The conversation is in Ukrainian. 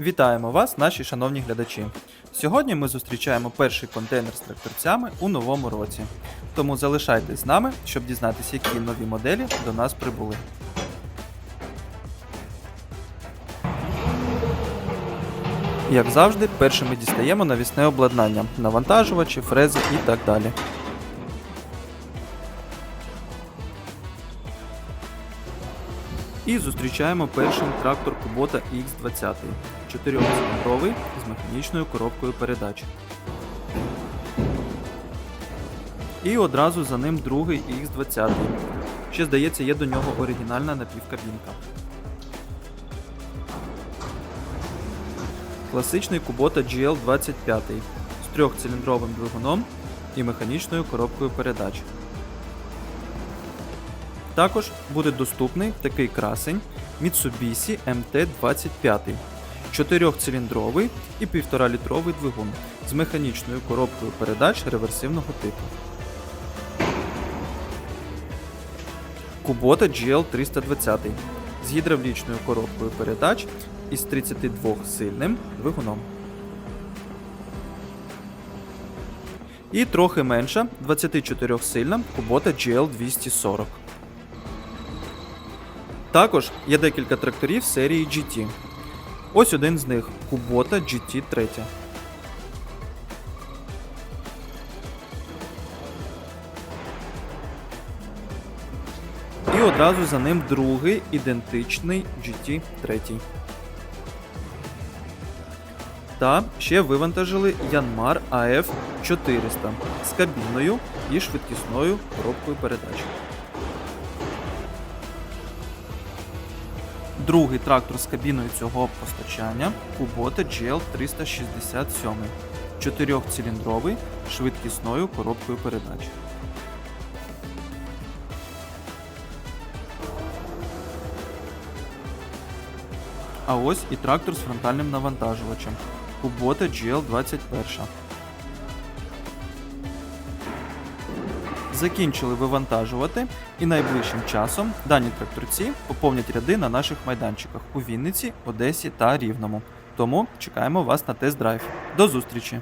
Вітаємо вас, наші шановні глядачі. Сьогодні ми зустрічаємо перший контейнер з тракторцями у новому році. Тому залишайтесь з нами, щоб дізнатися, які нові моделі до нас прибули. Як завжди, першими дістаємо навісне обладнання, навантажувачі, фрези і так далі. І зустрічаємо першим трактор Kubota X20, 4-циліндровий з механічною коробкою передач. І одразу за ним другий X20. Ще здається, є до нього оригінальна напівкабінка. Класичний Kubota GL25 з трьохциліндровим двигуном і механічною коробкою передач. Також буде доступний такий красень Mitsubishi MT25, 4-циліндровий і 1,5-літровий двигун з механічною коробкою передач реверсивного типу. Kubota GL320 з гідравлічною коробкою передач із 32-сильним двигуном. І трохи менша 24-сильна Kubota GL240. Також є декілька тракторів серії GT. Ось один з них Kubota GT3. І одразу за ним другий ідентичний GT3. Та ще вивантажили Yanmar AF 400 з кабіною і швидкісною коробкою передач. Другий трактор з кабіною цього постачання Kubota GL367, 4-циліндровий швидкісною коробкою передач. А ось і трактор з фронтальним навантажувачем Kubota GL21. Закінчили вивантажувати, і найближчим часом дані тракторці поповнять ряди на наших майданчиках у Вінниці, Одесі та Рівному. Тому чекаємо вас на тест-драйв. До зустрічі!